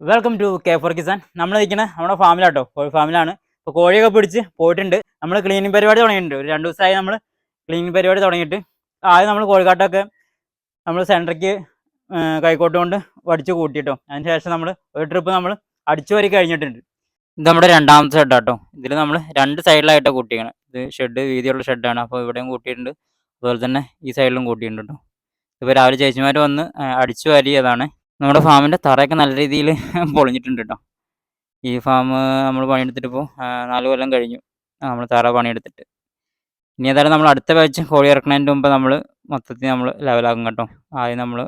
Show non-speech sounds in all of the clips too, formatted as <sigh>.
Welcome to K four Kisan നമ്മൾ നിൽക്കുന്നത് നമ്മുടെ ഫാമിലാട്ടോ കോഴി ഫാമിലാണ് ഇപ്പോൾ കോഴിയൊക്കെ പിടിച്ച് പോയിട്ടുണ്ട്. നമ്മൾ ക്ലീനിങ് പരിപാടി തുടങ്ങിയിട്ടുണ്ട്. ഒരു രണ്ട് ദിവസമായി നമ്മൾ ക്ലീനിങ് പരിപാടി തുടങ്ങിയിട്ട്. ആദ്യം നമ്മൾ കോഴിക്കാട്ടൊക്കെ നമ്മൾ സെന്ററിക്ക് കൈക്കോട്ട് കൊണ്ട് വടിച്ച് കൂട്ടിയിട്ടോ. അതിന് ശേഷം നമ്മൾ ഒരു ട്രിപ്പ് നമ്മൾ അടിച്ചു വരി കഴിഞ്ഞിട്ടുണ്ട്. ഇത് നമ്മുടെ രണ്ടാമത്തെ ഷെഡാട്ടോ ഇതിൽ നമ്മൾ രണ്ട് സൈഡിലായിട്ടാണ് കൂട്ടിയാണ് ഇത് ഷെഡ് വീതിയുള്ള ഷെഡാണ് അപ്പോൾ ഇവിടെയും കൂട്ടിയിട്ടുണ്ട്. അതുപോലെ തന്നെ ഈ സൈഡിലും കൂട്ടിയിട്ടുണ്ട് കേട്ടോ ഇപ്പോൾ രാവിലെ ചേച്ചിമാർ വന്ന് അടിച്ചു വരി വാരിയതാണ്. നമ്മുടെ ഫാമിന്റെ തറയൊക്കെ നല്ല രീതിയിൽ <laughs> പൊളിഞ്ഞിട്ടുണ്ട് കേട്ടോ ഈ ഫാം നമ്മൾ പണിയെടുത്തിട്ട് ഇപ്പോൾ നാല് കൊല്ലം കഴിഞ്ഞു. നമ്മൾ തറ പണിയെടുത്തിട്ട്. ഇനി ഏതായാലും നമ്മൾ അടുത്ത ബാച്ച് കോഴി ഇറക്കുന്നതിന്റെ മുമ്പ് നമ്മൾ മൊത്തത്തിൽ നമ്മൾ ലെവലാക്കും കേട്ടോ. ആദ്യം നമ്മൾ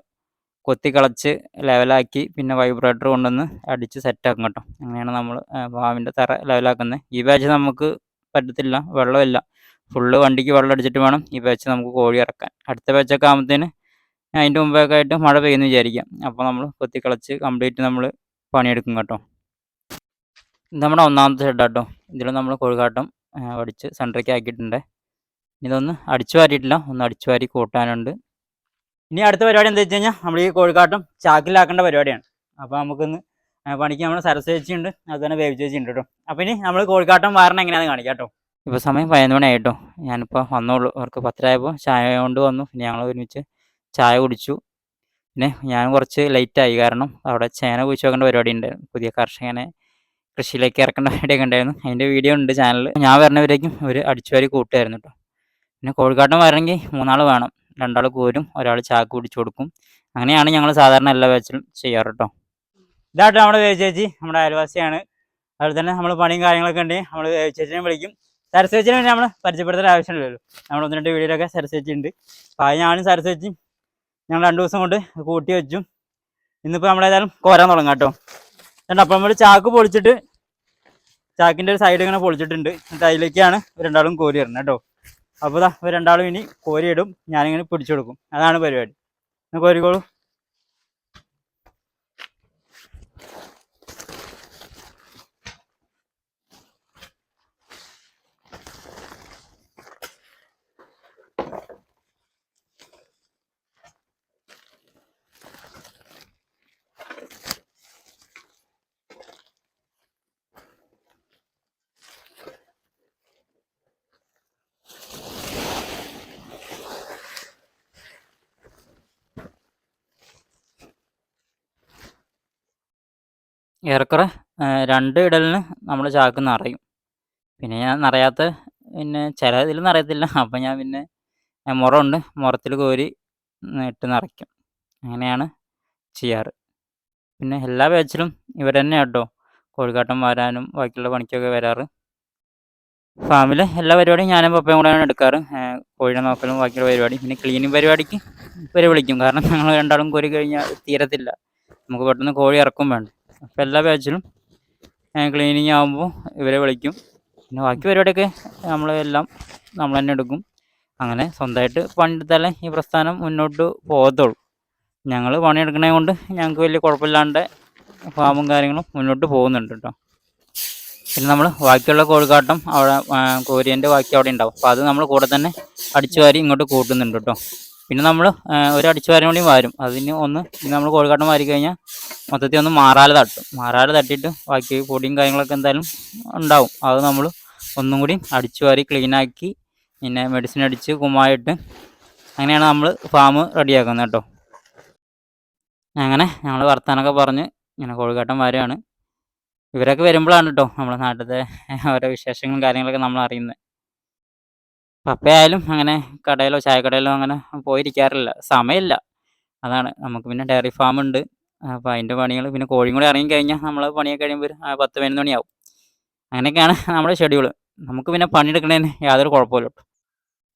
കൊത്തി കളച്ച് ലെവലാക്കി പിന്നെ വൈബ്രേറ്റർ കൊണ്ടുവന്ന് അടിച്ച് സെറ്റാക്കും കേട്ടോ. അങ്ങനെയാണ് നമ്മൾ ഫാമിന്റെ തറ ലെവലാക്കുന്നത് ഈ ബാച്ച് നമുക്ക് പറ്റത്തില്ല വെള്ളമില്ല. ഫുള്ള് വണ്ടിക്ക് വെള്ളം അടിച്ചിട്ട് വേണം ഈ ബാച്ച് നമുക്ക് കോഴി ഇറക്കാൻ. അടുത്ത ബാച്ചൊക്കെ ആകുമ്പോഴത്തേന് അതിന്റെ മുമ്പൊക്കെ ആയിട്ട് മഴ പെയ്യുന്നു വിചാരിക്കാം. അപ്പോൾ നമ്മൾ കൊത്തിക്കളച്ച് കംപ്ലീറ്റ് നമ്മൾ പണിയെടുക്കും കേട്ടോ. നമ്മുടെ ഒന്നാമത്തെ ഷെഡാട്ടോ ഇതിൽ നമ്മൾ കൊഴുകാട്ടം അടിച്ച് സെന്ററേക്ക് ആക്കിയിട്ടുണ്ട്. ഇതൊന്ന് അടിച്ചു വാരിയിട്ടില്ല. ഒന്ന് അടിച്ചു വാരി കൂട്ടാനുണ്ട്. ഇനി അടുത്ത പരിപാടി എന്താ വെച്ച് കഴിഞ്ഞാൽ നമ്മൾ ഈ കോഴിക്കാട്ടം ചാക്കിലാക്കേണ്ട പരിപാടിയാണ്. അപ്പോൾ നമുക്കൊന്ന് പണിക്ക് നമ്മൾ സരസ്വതി ഉണ്ട്. അത് തന്നെ വേവിച്ച് ഉണ്ട് കേട്ടോ. അപ്പോൾ ഇനി നമ്മൾ കോഴിക്കാട്ടം വാരണം എങ്ങനെയാണെന്ന് കാണിക്കാം കേട്ടോ. ഇപ്പോൾ സമയം പതിനൊന്ന് മണിയായിട്ടോ ഞാനിപ്പോൾ വന്നോളൂ. അവർക്ക് പത്തരായപ്പോൾ ചായ കൊണ്ട് വന്നു. പിന്നെ ഞങ്ങൾ ഒരുമിച്ച് ചായ കുടിച്ചു. പിന്നെ ഞാൻ കുറച്ച് ലേറ്റായി കാരണം അവിടെ ചേന കുഴിച്ച് വെക്കേണ്ട പരിപാടി ഉണ്ടായിരുന്നു പുതിയ കർഷകനെ കൃഷിയിലേക്ക് ഇറക്കേണ്ട പരിപാടിയൊക്കെ ഉണ്ടായിരുന്നു. അതിന്റെ വീഡിയോ ഉണ്ട് ചാനലിൽ ഞാൻ വരുന്നവരേക്കും ഒരു അടിച്ചുവാരി കൂട്ടുമായിരുന്നു കേട്ടോ പിന്നെ കോഴിക്കാട്ടം വരണമെങ്കിൽ മൂന്നാൾ വേണം. രണ്ടാൾ കോരും ഒരാൾ ചാക്ക് പിടിച്ചു കൊടുക്കും. അങ്ങനെയാണ് ഞങ്ങൾ സാധാരണ എല്ലാ ബാച്ചിലും ചെയ്യാറ് കേട്ടോ ഇതാട്ടോ നമ്മുടെ ചേച്ചി. നമ്മുടെ അയൽവാസിയാണ്. അതുപോലെ തന്നെ നമ്മൾ പണിയും കാര്യങ്ങളൊക്കെ ഉണ്ടെങ്കിൽ നമ്മൾ ചേച്ചിനെ വിളിക്കും. സരസ്വച്ചിനെ നമ്മൾ പരിചയപ്പെടുത്തേണ്ട ആവശ്യമില്ലല്ലോ. നമ്മൾ ഒന്ന് രണ്ട് വീഡിയോയിലൊക്കെ സരസ്വച്ചി ഉണ്ട്. അപ്പോൾ അത് ഞാനും സരസ്വച്ചിയും ഞങ്ങൾ രണ്ട് ദിവസം കൊണ്ട് കൂട്ടി വെച്ചു. ഇന്നിപ്പോൾ നമ്മളേതായാലും കോരാൻ തുടങ്ങാം കേട്ടോ. രണ്ട് അപ്പം നമ്മൾ ചാക്ക് പൊളിച്ചിട്ട് ചാക്കിന്റെ ഒരു സൈഡ് ഇങ്ങനെ പൊളിച്ചിട്ടുണ്ട്. എന്നിട്ട് അതിലേക്കാണ് രണ്ടാളും കോരി ഇടുന്നത് കേട്ടോ. അപ്പോൾ ഇതാ രണ്ടാളും ഇനി കോരിയിടും. ഞാനിങ്ങനെ പിടിച്ചു കൊടുക്കും. അതാണ് പരിപാടി. കോരിക്കോളൂ. ഏറെക്കുറെ രണ്ട് ഇടലിന് നമ്മൾ ചാക്ക് നിറയും. പിന്നെ ഞാൻ നിറയാത്ത പിന്നെ ചില ഇതിൽ നിറയത്തില്ല. <laughs> അപ്പം ഞാൻ പിന്നെ മുറമുണ്ട്. മുറത്തിൽ കോരി ഇട്ട് നിറയ്ക്കും. അങ്ങനെയാണ് ചെയ്യാറ്. പിന്നെ എല്ലാ ബാച്ചിലും ഇവർ തന്നെ കേട്ടോ. കോഴിക്കാട്ടം വരാനും ബാക്കിയുള്ള പണിക്കൊക്കെ വരാറ്. ഫാമിലെ എല്ലാ പരിപാടിയും ഞാനും പപ്പയും കൂടെയാണ് എടുക്കാറ്. കോഴിയെ നോക്കലും ബാക്കിയുള്ള പരിപാടി. പിന്നെ ക്ലീനിങ് പരിപാടിക്ക് ഇവരെ വിളിക്കും. കാരണം ഞങ്ങൾ രണ്ടാളും കോരി കഴിഞ്ഞാൽ തീരത്തില്ല. നമുക്ക് പെട്ടെന്ന് കോഴി ഇറക്കും വേണ്ട. അപ്പോൾ എല്ലാ ബാച്ചിലും ക്ലീനിങ് ആകുമ്പോൾ ഇവരെ വിളിക്കും. പിന്നെ ബാക്കി പരിപാടിയൊക്കെ നമ്മളെല്ലാം നമ്മൾ തന്നെ എടുക്കും. അങ്ങനെ സ്വന്തമായിട്ട് പണിയെടുത്താലേ ഈ പ്രസ്ഥാനം മുന്നോട്ട് പോകത്തുള്ളൂ. ഞങ്ങൾ പണിയെടുക്കണേ കൊണ്ട് ഞങ്ങൾക്ക് വലിയ കുഴപ്പമില്ലാണ്ട് ഫാമും കാര്യങ്ങളും മുന്നോട്ട് പോകുന്നുണ്ട് കേട്ടോ. പിന്നെ നമ്മൾ ബാക്കിയുള്ള കോഴിക്കാട്ടം അവിടെ കോരിയന്റെ ബാക്കി അവിടെ ഉണ്ടാവും. അപ്പോൾ അത് നമ്മൾ കൂടെ തന്നെ അടിച്ചു വാരി ഇങ്ങോട്ട് കൂട്ടുന്നുണ്ട് കേട്ടോ. പിന്നെ നമ്മൾ ഒരു അടിച്ചു വാരം കൂടി വാരും. അതിന് ഒന്ന് നമ്മൾ കോഴിക്കാട്ടം വാരി കഴിഞ്ഞാൽ മൊത്തത്തിൽ ഒന്ന് മാറാല തട്ടും. മാറാല തട്ടിയിട്ട് ബാക്കി പൊടിയും കാര്യങ്ങളൊക്കെ എന്തായാലും ഉണ്ടാവും. അത് നമ്മൾ ഒന്നും കൂടി അടിച്ചു വാരി ക്ലീനാക്കി പിന്നെ മെഡിസിൻ അടിച്ച് കുമ്മായിട്ട് അങ്ങനെയാണ് നമ്മൾ ഫാം റെഡിയാക്കുന്നത് കേട്ടോ. അങ്ങനെ ഞങ്ങൾ വർത്താനൊക്കെ പറഞ്ഞ് ഇങ്ങനെ കോഴിക്കാട്ടം വരികയാണ് ഇവരൊക്കെ വരുമ്പോഴാണ് കേട്ടോ നമ്മുടെ നാട്ടിലത്തെ ഓരോ വിശേഷങ്ങളും കാര്യങ്ങളൊക്കെ നമ്മൾ അറിയുന്നത് പപ്പയായാലും അങ്ങനെ കടയിലോ ചായക്കടയിലോ അങ്ങനെ പോയിരിക്കാറില്ല. സമയമില്ല. അതാണ്. നമുക്ക് പിന്നെ ഡയറി ഫാം ഉണ്ട്. അപ്പോൾ അതിന്റെ പണികൾ പിന്നെ കോഴിയും കൂടി ഇറങ്ങി കഴിഞ്ഞാൽ നമ്മൾ പണിയൊക്കെ കഴിയുമ്പോൾ പത്ത് പതിനൊന്ന് മണിയാവും. അങ്ങനെയൊക്കെയാണ് നമ്മുടെ ഷെഡ്യൂൾ നമുക്ക് പിന്നെ പണിയെടുക്കുന്നതിന് യാതൊരു കുഴപ്പമില്ല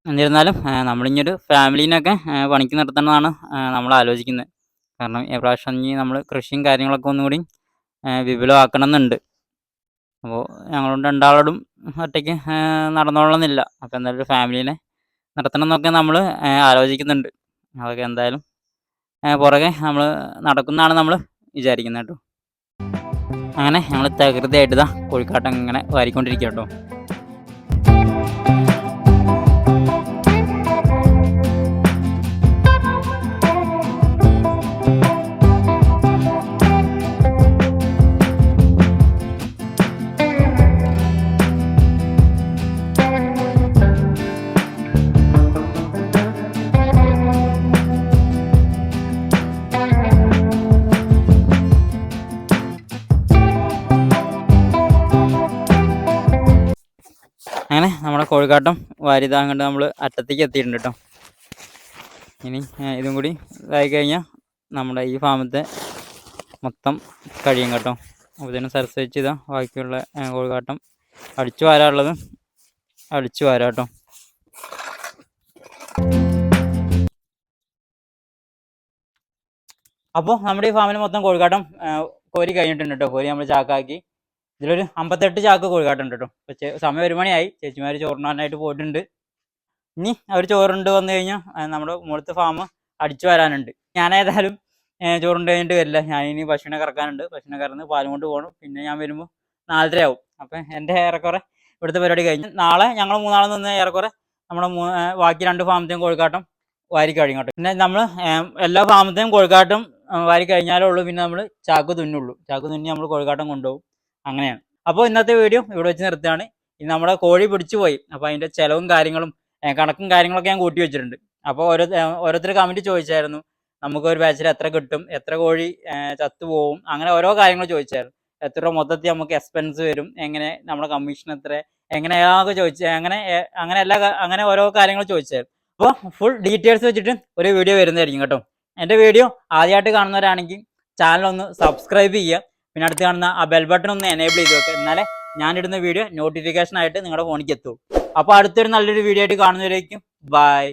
എന്നിരുന്നാലും ആ, നമ്മളിങ്ങൊരു ഫാമിലീനൊക്കെ പണിക്ക് നിർത്തണമെന്നാണ് നമ്മൾ ആലോചിക്കുന്നത്. കാരണം പ്രാവശ്യം നമ്മൾ കൃഷിയും കാര്യങ്ങളൊക്കെ ഒന്നുകൂടി വിപുലമാക്കണം എന്നുണ്ട് അപ്പോൾ ഞങ്ങളും രണ്ടാളോടും ഒറ്റയ്ക്ക് നടന്നോളന്നില്ല അപ്പോൾ എന്തായാലും ഫാമിലീനെ നടത്തണം എന്നൊക്കെ നമ്മൾ ആലോചിക്കുന്നുണ്ട്. അതൊക്കെ എന്തായാലും പുറകെ നമ്മൾ നടക്കുന്നതാണ് നമ്മൾ വിചാരിക്കുന്നത് കേട്ടോ. അങ്ങനെ ഞങ്ങൾ തകൃതിയായിട്ട് ഇതാ കോഴിക്കാട്ടം ഇങ്ങനെ വാരിക്കൊണ്ടിരിക്കുക കേട്ടോ. കോഴിക്കാട്ടം വാരിതാങ്ങണ്ട് നമ്മൾ അറ്റത്തേക്ക് എത്തിയിട്ടുണ്ട് കേട്ടോ ഇനി ഇതും കൂടി ഇതായി കഴിഞ്ഞാൽ നമ്മുടെ ഈ ഫാമത്തെ മൊത്തം കഴിയും കേട്ടോ. അപ്പോൾ ഇതിന് സരസ്വച്ച് ഇതാ ബാക്കിയുള്ള കോഴിക്കാട്ടം അടിച്ചു വാരാനുള്ളത് അടിച്ചു വാരാം കേട്ടോ അപ്പോൾ നമ്മുടെ ഈ ഫാമിൽ മൊത്തം കോഴിക്കാട്ടം കോരി കഴിഞ്ഞിട്ടുണ്ട് കേട്ടോ കോരി നമ്മൾ ചാക്കാക്കി. ഇതിലൊരു അമ്പത്തെട്ട് ചാക്ക് കോഴിക്കാട്ടുണ്ട് കേട്ടോ ഇപ്പോൾ സമയം ഒരു മണിയായി. ചേച്ചിമാർ ചോറിനാനായിട്ട് പോയിട്ടുണ്ട്. ഇനി അവർ ചോറുണ്ട് വന്നു കഴിഞ്ഞാൽ നമ്മുടെ മുകളിലത്തെ ഫാം അടിച്ചു വരാനുണ്ട്. ഞാൻ ഏതായാലും ചോറുണ്ട് കഴിഞ്ഞിട്ട് വരില്ല. ഞാൻ ഇനി പശുവിനെ കറക്കാനുണ്ട്. പശുവിനെ കറന്ന് പാലും കൊണ്ട് പോകണം പിന്നെ ഞാൻ വരുമ്പോൾ നാലര ആവും അപ്പം എന്റെ ഏറെക്കുറെ ഇവിടുത്തെ പരിപാടി കഴിഞ്ഞു നാളെ ഞങ്ങൾ മൂന്നാളെ നിന്ന് ഏറെക്കുറെ നമ്മുടെ ബാക്കി രണ്ട് ഫാമത്തെയും കോഴിക്കാട്ടം വാരി കഴിഞ്ഞോട്ടെ പിന്നെ നമ്മൾ എല്ലാ ഫാമത്തെയും കോഴിക്കാട്ടം വാരി കഴിഞ്ഞാലേ ഉള്ളൂ. പിന്നെ നമ്മൾ ചാക്ക് തുന്നുള്ളൂ. ചാക്ക് തുന്നി നമ്മൾ കോഴിക്കാട്ടം കൊണ്ടുപോകും. അങ്ങനെയാണ്. അപ്പോൾ ഇന്നത്തെ വീഡിയോ ഇവിടെ വെച്ച് നിർത്തുകയാണ്. ഇനി നമ്മുടെ കോഴി പിടിച്ചു പോയി. അപ്പോൾ അതിന്റെ ചിലവും കാര്യങ്ങളും കണക്കും കാര്യങ്ങളൊക്കെ ഞാൻ കൂട്ടി വെച്ചിട്ടുണ്ട്. അപ്പോൾ ഓരോ ഓരോരുത്തർ കമന്റ് ചോദിച്ചായിരുന്നു നമുക്ക് ഒരു ബാച്ചിൽ എത്ര കിട്ടും? എത്ര കോഴി ചത്തു പോവും? അങ്ങനെ ഓരോ കാര്യങ്ങൾ ചോദിച്ചായിരുന്നു. എത്ര മൊത്തത്തിൽ നമുക്ക് എക്സ്പെൻസ് വരും? എങ്ങനെ നമ്മുടെ കമ്മീഷൻ എത്ര? എങ്ങനെ ചോദിച്ചു അങ്ങനെ അങ്ങനെ എല്ലാ അങ്ങനെ ഓരോ കാര്യങ്ങൾ ചോദിച്ചായിരുന്നു. അപ്പോൾ ഫുൾ ഡീറ്റെയിൽസ് വെച്ചിട്ട് ഒരു വീഡിയോ വരുന്നതായിരിക്കും കേട്ടോ. എന്റെ വീഡിയോ ആദ്യമായിട്ട് കാണുന്നവരാണെങ്കിൽ ചാനൽ ഒന്ന് സബ്സ്ക്രൈബ് ചെയ്യുക. പിന്നെ അടുത്ത് കാണുന്ന ആ ബെൽ ബട്ടൺ ഒന്ന് എനേബിൾ ചെയ്ത് വെക്കുക എന്നാലേ ഞാനിടുന്ന വീഡിയോ നോട്ടിഫിക്കേഷൻ ആയിട്ട് നിങ്ങളുടെ ഫോണിലേക്ക് എത്തുള്ളൂ. അപ്പോൾ അടുത്തൊരു നല്ലൊരു വീഡിയോ ആയിട്ട് കാണുന്നവരേക്കും ബൈ